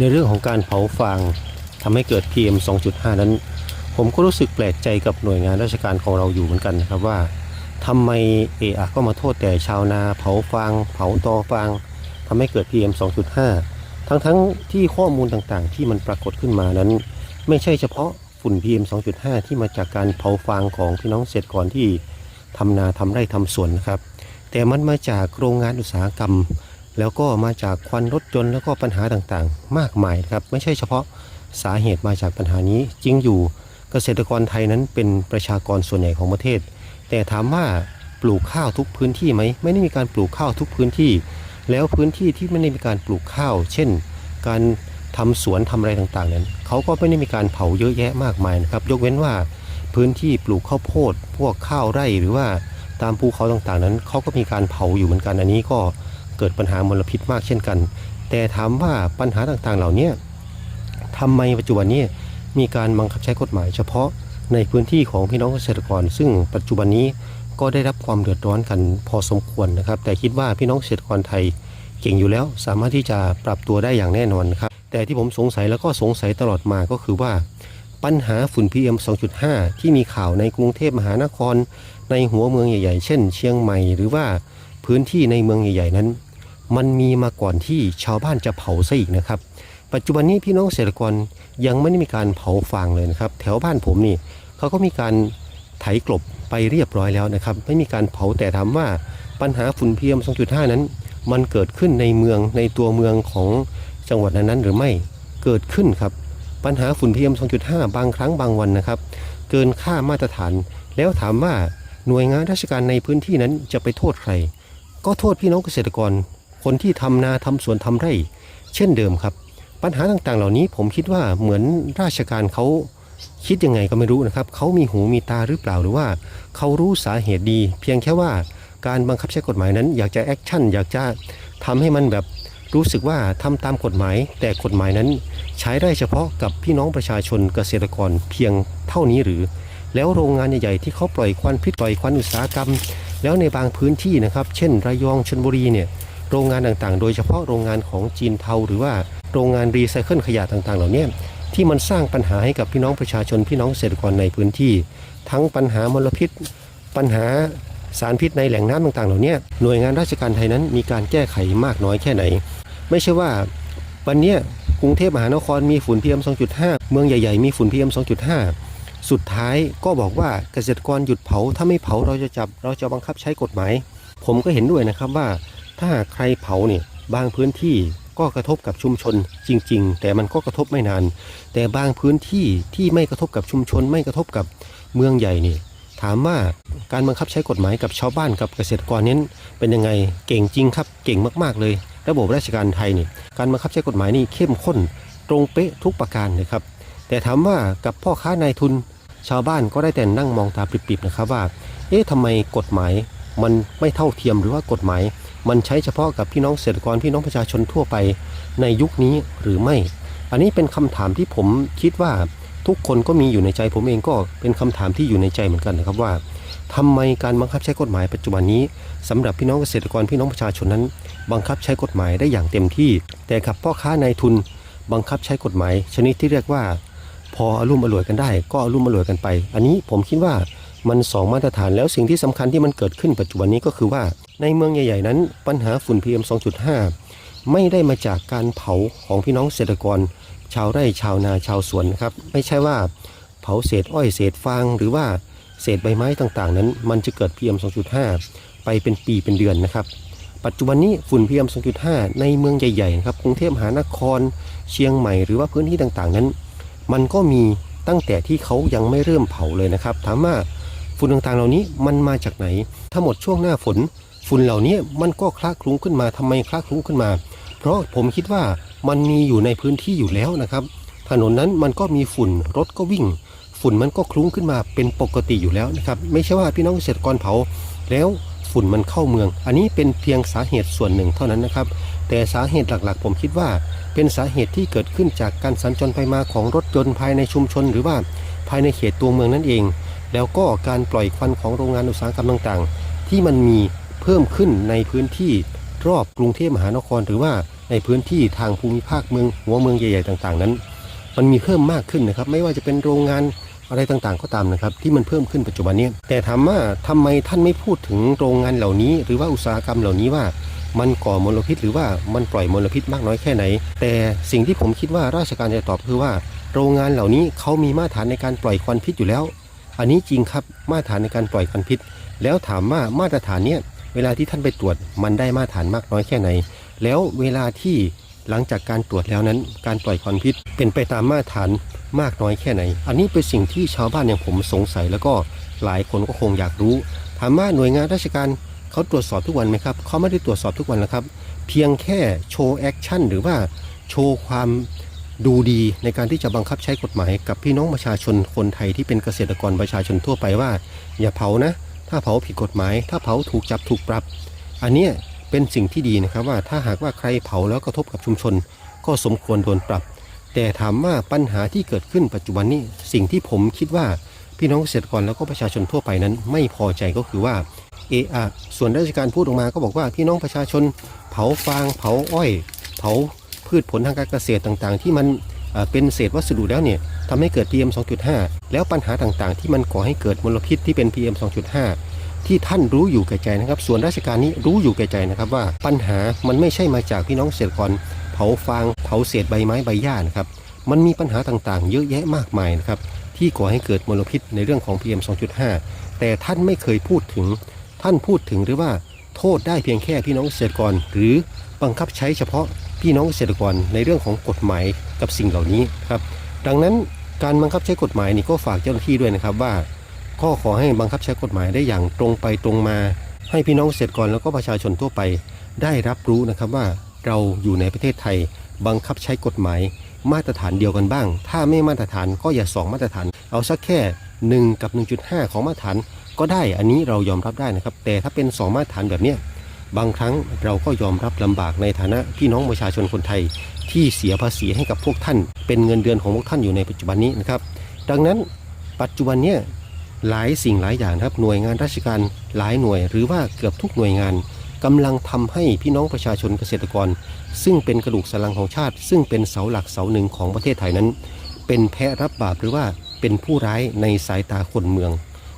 ในเรื่องของการเผาฟางทำให้เกิด PM 2.5 นั้น ผมก็รู้สึกแปลกใจกับหน่วยงานราชการของเราอยู่เหมือนกันนะครับว่าทำไมเอะอะก็มาโทษแต่ชาวนาเผาฟาง เผาตอฟางทำให้เกิด PM 2.5 ทั้งๆที่ข้อมูลต่างๆ ที่มันปรากฏขึ้นมานั้น ไม่ใช่เฉพาะฝุ่น PM 2.5 ที่มาจากการเผาฟางของพี่น้องเกษตรกรที่ทำนาทำไร่ทำสวนนะครับ แต่มันมาจากโรงงานอุตสาหกรรม แล้วก็มาจากควันรถยนต์แล้วก็ปัญหาต่างๆ มากมายครับไม่ใช่เฉพาะสาเหตุมาจากปัญหานี้จริงอยู่เกษตรกรไทยนั้นเป็นประชากรส่วนใหญ่ของประเทศ แต่ถามว่าปลูกข้าวทุกพื้นที่ไหมไม่ได้มีการปลูกข้าวทุกพื้นที่ แล้วพื้นที่ที่ไม่ได้มีการปลูกข้าว เช่น การทำสวนทำอะไรต่างๆนั้นเขาก็ไม่ได้มีการเผาเยอะแยะมากมายนะครับยกเว้นว่าพื้นที่ปลูกข้าวโพด พวกข้าวไร่หรือว่าตามภูเขาต่างๆนั้นเขาก็มีการเผาอยู่เหมือนกันอันนี้ก็ เกิดปัญหามลพิษมากเช่นกัน แต่ถามว่าปัญหาต่างๆเหล่านี้ทำไมปัจจุบันนี้มีการบังคับใช้กฎหมายเฉพาะในพื้นที่ของพี่น้องเกษตรกร ซึ่งปัจจุบันนี้ก็ได้รับความเดือดร้อนกันพอสมควรนะครับ แต่คิดว่าพี่น้องเกษตรกรไทยเก่งอยู่แล้ว สามารถที่จะปรับตัวได้อย่างแน่นอนครับแต่ที่ผมสงสัยแล้วก็สงสัยตลอดมาก็คือว่า ปัญหาฝุ่น PM 2.5 ที่มีข่าวในกรุงเทพมหานคร ในหัวเมืองใหญ่ ๆ เช่น เชียงใหม่ หรือว่าพื้นที่ในเมืองใหญ่ ๆ นั้น มันมีมาก่อนที่ชาวบ้านจะเผาซะอีกนะครับ ปัจจุบันนี้พี่น้องเกษตรกรยังไม่ได้มีการเผาฟางเลยนะครับ แถวบ้านผมนี่เขาก็มีการไถกลบไปเรียบร้อยแล้วนะครับ ไม่มีการเผาแต่ถามว่าปัญหาฝุ่น PM 2.5 นั้น มันเกิดขึ้นในเมืองในตัวเมืองของจังหวัดนั้นๆหรือไม่เกิดขึ้นครับ ปัญหาฝุ่น PM 2.5 บางครั้งบางวันนะครับ เกินค่ามาตรฐาน แล้วถามว่าหน่วยงานราชการในพื้นที่นั้นจะไปโทษใคร ก็โทษพี่น้องเกษตรกร คนที่ทำนาทำสวนทำไร่ เช่นเดิมครับ ปัญหาต่างๆ เหล่านี้ผมคิดว่าเหมือนราชการเขาคิดยังไงก็ไม่รู้นะครับเขามีหูมีตาหรือเปล่าหรือว่าเขารู้สาเหตุดี เพียงแค่ว่าการบังคับใช้กฎหมายนั้น อยากจะแอคชั่นอยากจะทำให้มันแบบรู้สึกว่าทำตามกฎหมาย แต่กฎหมายนั้นใช้ได้เฉพาะกับพี่น้องประชาชนเกษตรกรเพียงเท่านี้หรือ แล้วโรงงานใหญ่ๆที่เขาปล่อยควันพิษปล่อยควันอุตสาหกรรม แล้วในบางพื้นที่นะครับ เช่นระยองชนบุรีเนี่ย โรงงานต่างๆ โดยเฉพาะโรงงานของจีนเทาหรือว่าโรงงานรีไซเคิลขยะต่างๆ เหล่านี้ที่มันสร้างปัญหาให้กับพี่น้องประชาชนพี่น้องเกษตรกรในพื้นที่ ทั้งปัญหามลพิษ ปัญหาสารพิษในแหล่งน้ำต่างๆ เหล่านี้หน่วยงานราชการไทยนั้นมีการแก้ไขมากน้อยแค่ไหน ไม่ใช่ว่าวันนี้กรุงเทพมหานครมีฝุ่น PM 2.5 เมืองใหญ่ๆ มีฝุ่น PM 2.5 สุดท้ายก็บอกว่าเกษตรกรหยุดเผา ถ้าไม่เผาเราจะจับ เราจะบังคับใช้กฎหมาย ผมก็เห็นด้วยนะครับว่า ถ้าใครเผาเนี่ยบางพื้นที่ก็กระทบกับชุมชนจริง ๆ แต่มันก็กระทบไม่นาน แต่บางพื้นที่ที่ไม่กระทบกับชุมชน ไม่กระทบกับเมืองใหญ่นี่ถามว่าการบังคับใช้กฎหมายกับชาวบ้านกับเกษตรกรนั้นเป็นยังไงเก่งจริงครับ เก่งมากๆเลย ระบบราชการไทยนี่การบังคับใช้กฎหมายนี่เข้มข้นตรงเป๊ะทุกประการนะครับ แต่ถามว่ากับพ่อค้านายทุน ชาวบ้านก็ได้แต่นั่งมองตาปริบๆนะครับว่า เอ๊ะทำไมกฎหมายมันไม่เท่าเทียมหรือว่ากฎหมาย มันใช้เฉพาะกับพี่น้องเกษตรกรพี่น้องประชาชนทั่วไปในยุคนี้หรือไม่ อันนี้เป็นคำถามที่ผมคิดว่าทุกคนก็มีอยู่ในใจผมเองก็เป็นคำถามที่อยู่ในใจเหมือนกันนะครับว่าทำไมการบังคับใช้กฎหมายปัจจุบันนี้สำหรับพี่น้องเกษตรกรพี่น้องประชาชนนั้น บังคับใช้กฎหมายได้อย่างเต็มที่ แต่กับพ่อค้านายทุนบังคับใช้กฎหมาย ชนิดที่เรียกว่า พออารมณ์อร่วยกันได้ ก็อารมณ์อร่วยกันไป อันนี้ผมคิดว่ามันสองมาตรฐานแล้วสิ่งที่สำคัญที่มันเกิดขึ้นปัจจุบันนี้ก็คือว่า ในเมืองใหญ่ ๆ นั้น ปัญหาฝุ่น PM 2.5 ไม่ได้มาจากการเผาของพี่น้องเกษตรกร ชาวไร่ชาวนาชาวสวนนะครับ ไม่ใช่ว่าเผาเศษอ้อยเศษฟางหรือว่าเศษใบไม้ต่างๆ นั้น มันจะเกิด PM 2.5 ไปเป็นปีเป็นเดือนนะครับ ปัจจุบันนี้ฝุ่น PM 2.5 ในเมืองใหญ่ๆนะครับกรุงเทพมหานคร เชียงใหม่หรือว่าพื้นที่ต่างๆนั้น มันก็มีตั้งแต่ที่เขายังไม่เริ่มเผาเลยนะครับ ถามว่าฝุ่นต่างๆเหล่านี้มันมาจากไหน ถ้าหมดช่วงหน้าฝน ฝุ่นเหล่านี้มันก็คละคลุ้งขึ้นมาทำไมคละคลุ้งขึ้นมา เพราะผมคิดว่ามันมีอยู่ในพื้นที่อยู่แล้วนะครับ ถนนนั้นมันก็มีฝุ่นรถก็วิ่ง ฝุ่นมันก็คลุ้งขึ้นมาเป็นปกติอยู่แล้วนะครับไม่ใช่ว่าพี่น้องเกษตรกรเผาแล้วฝุ่นมันเข้าเมือง อันนี้เป็นเพียงสาเหตุส่วนหนึ่งเท่านั้นนะครับ แต่สาเหตุหลักๆ ผมคิดว่า เป็นสาเหตุที่เกิดขึ้นจากการสัญจรไปมาของรถยนต์ภายในชุมชน หรือว่าภายในเขตตัวเมืองนั่นเอง แล้วก็การปล่อยควันของโรงงานอุตสาหกรรมต่างๆ ที่มันมี เพิ่มขึ้นในพื้นที่รอบกรุงเทพมหานคร หรือว่าในพื้นที่ทางภูมิภาคเมืองหัวเมืองใหญ่ๆต่างๆนั้น มันมีเพิ่มมากขึ้นนะครับ ไม่ว่าจะเป็นโรงงานอะไรต่างๆก็ตามนะครับ ที่มันเพิ่มขึ้นปัจจุบันนี้ แต่ถามว่าทำไมท่านไม่พูดถึงโรงงานเหล่านี้ หรือว่าอุตสาหกรรมเหล่านี้ว่ามันก่อมลพิษหรือว่ามันปล่อยมลพิษมากน้อยแค่ไหน แต่สิ่งที่ผมคิดว่าราชการจะตอบคือว่า โรงงานเหล่านี้เขามีมาตรฐานในการปล่อยควันพิษอยู่แล้ว อันนี้จริงครับมาตรฐานในการปล่อยควันพิษ แล้วถามว่ามาตรฐานเนี้ย เวลาที่ท่านไปตรวจมันได้มาตรฐานมากน้อยแค่ไหน แล้วเวลาที่หลังจากการตรวจแล้วนั้น การปล่อยควันพิษเป็นไปตามมาตรฐานมากน้อยแค่ไหน อันนี้เป็นสิ่งที่ชาวบ้านอย่างผมสงสัย แล้วก็หลายคนก็คงอยากรู้ถามว่าหน่วยงานราชการเขาตรวจสอบทุกวันไหมครับเขาไม่ได้ตรวจสอบทุกวันแล้วครับ เพียงแค่โชว์แอคชั่นหรือว่าโชว์ความดูดีในการที่จะบังคับใช้กฎหมายกับพี่น้องประชาชนคนไทยที่เป็นเกษตรกรประชาชนทั่วไปว่า อย่าเผานะ ถ้าเผาผิดกฎหมาย ถ้าเผาถูกจับถูกปรับ อันเนี้ยเป็นสิ่งที่ดีนะครับว่าถ้าหากว่าใครเผาแล้วกระทบกับชุมชน ก็สมควรโดนปรับ แต่ถามว่าปัญหาที่เกิดขึ้นปัจจุบันนี้ สิ่งที่ผมคิดว่าพี่น้องเกษตรกรแล้วก็ประชาชนทั่วไปนั้น ไม่พอใจก็คือว่าเออะส่วนราชการพูดออกมาก็บอกว่าพี่น้องประชาชน เผาฟางเผาอ้อย เผาพืชผลทางการเกษตรต่างๆ ที่มันเอ่อเป็นเศษวัสดุแล้วเนี่ย ทำให้เกิด PM 2.5 แล้วปัญหาต่างๆ ที่มันก่อให้เกิดมลพิษที่เป็น PM 2.5 ที่ท่านรู้อยู่แก่ใจนะครับ ส่วนราชการนี้รู้อยู่แก่ใจนะครับว่าปัญหามันไม่ใช่มาจากพี่น้องเกษตรกรเผาฟางเผาเศษใบไม้ใบหญ้านะครับมันมีปัญหาต่างๆ เยอะแยะมากมายนะครับที่ก่อให้เกิดมลพิษในเรื่องของ PM 2.5 แต่ท่านไม่เคยพูดถึง ท่านพูดถึงหรือว่าโทษได้เพียงแค่พี่น้องเกษตรกร หรือบังคับใช้เฉพาะพี่น้องเกษตรกรในเรื่องของกฎหมายกับสิ่งเหล่านี้ครับดังนั้น การบังคับใช้กฎหมายนี่ก็ฝากเจ้าหน้าที่ด้วยนะครับว่าข้อขอให้บังคับใช้กฎหมายได้อย่างตรงไปตรงมา ให้พี่น้องเกษตรกรแล้วก็ประชาชนทั่วไปได้รับรู้นะครับว่าเราอยู่ในประเทศไทย บังคับใช้กฎหมายมาตรฐานเดียวกันบ้าง ถ้าไม่มาตรฐานก็อย่าสองมาตรฐาน เอาสักแค่ 1 กับ 1.5 ของมาตรฐานก็ได้อันนี้เรายอมรับได้นะครับ แต่ถ้าเป็น 2 มาตรฐานแบบเนี้ย บางครั้งเราก็ยอมรับลำบากในฐานะพี่น้องประชาชนคนไทย ที่เสียภาษีให้กับพวกท่าน เป็นเงินเดือนของพวกท่านอยู่ในปัจจุบันนี้นะครับ ดังนั้นปัจจุบันเนี้ยหลายสิ่งหลายอย่างครับหน่วยงานราชการหลายหน่วย หรือว่าเกือบทุกหน่วยงานกำลังทำให้พี่น้องประชาชนเกษตรกร ซึ่งเป็นกระดูกสันหลังของชาติ ซึ่งเป็นเสาหลักเสาหนึ่งของประเทศไทยนั้น เป็นแพะรับบาปหรือว่าเป็นผู้ร้ายในสายตาคนเมือง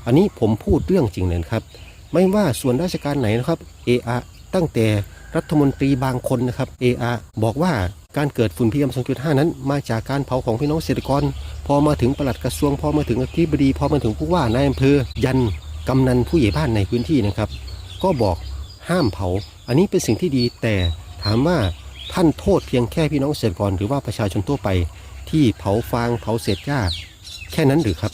อันนี้ผมพูดเรื่องจริงเลยครับ ไม่ว่าส่วนราชการไหนนะครับเออะตั้งแต่รัฐมนตรีบางคนนะครับเออะบอกว่าการเกิดฝุ่น PM 2.5 นั้น มาจากการเผาของพี่น้องเกษตรกร พอมาถึงปลัดกระทรวง พอมาถึงอธิบดี พอมาถึงผู้ว่านายอำเภอ ยันกำนันผู้ใหญ่บ้านในพื้นที่นะครับ ก็บอกห้ามเผา อันนี้เป็นสิ่งที่ดีแต่ถามว่าท่านโทษเพียงแค่พี่น้องเกษตรกรหรือว่าประชาชนทั่วไป ที่เผาฟางเผาเศษหญ้าแค่นั้นหรือครับ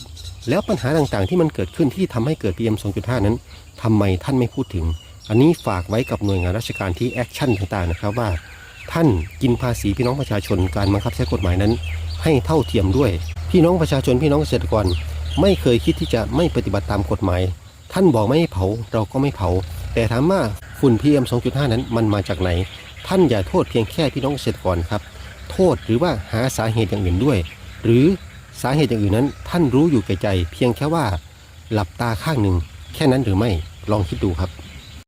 แล้วปัญหาต่างๆ ที่มันเกิดขึ้นที่ทำให้เกิด PM 2.5 นั้นทำไมท่านไม่พูดถึง อันนี้ฝากไว้กับหน่วยงานราชการที่แอคชั่นต่างๆนะครับว่า ท่านกินภาษีพี่น้องประชาชนการบังคับใช้กฎหมายนั้น ให้เท่าเทียมด้วย พี่น้องประชาชนพี่น้องเกษตรกร ไม่เคยคิดที่จะไม่ปฏิบัติตามกฎหมาย ท่านบอกไม่ให้เผาเราก็ไม่เผา แต่ถามว่าฝุ่น PM 2.5 นั้นมันมาจากไหน ท่านอย่าโทษเพียงแค่พี่น้องเกษตรกรครับ โทษหรือว่าหาสาเหตุอย่างอื่นด้วย หรือ สาเหตุอย่างอื่นนั้น ท่านรู้อยู่แก่ใจ เพียงแค่ว่าหลับตาข้างหนึ่งแค่นั้นหรือไม่ลองคิดดูครับ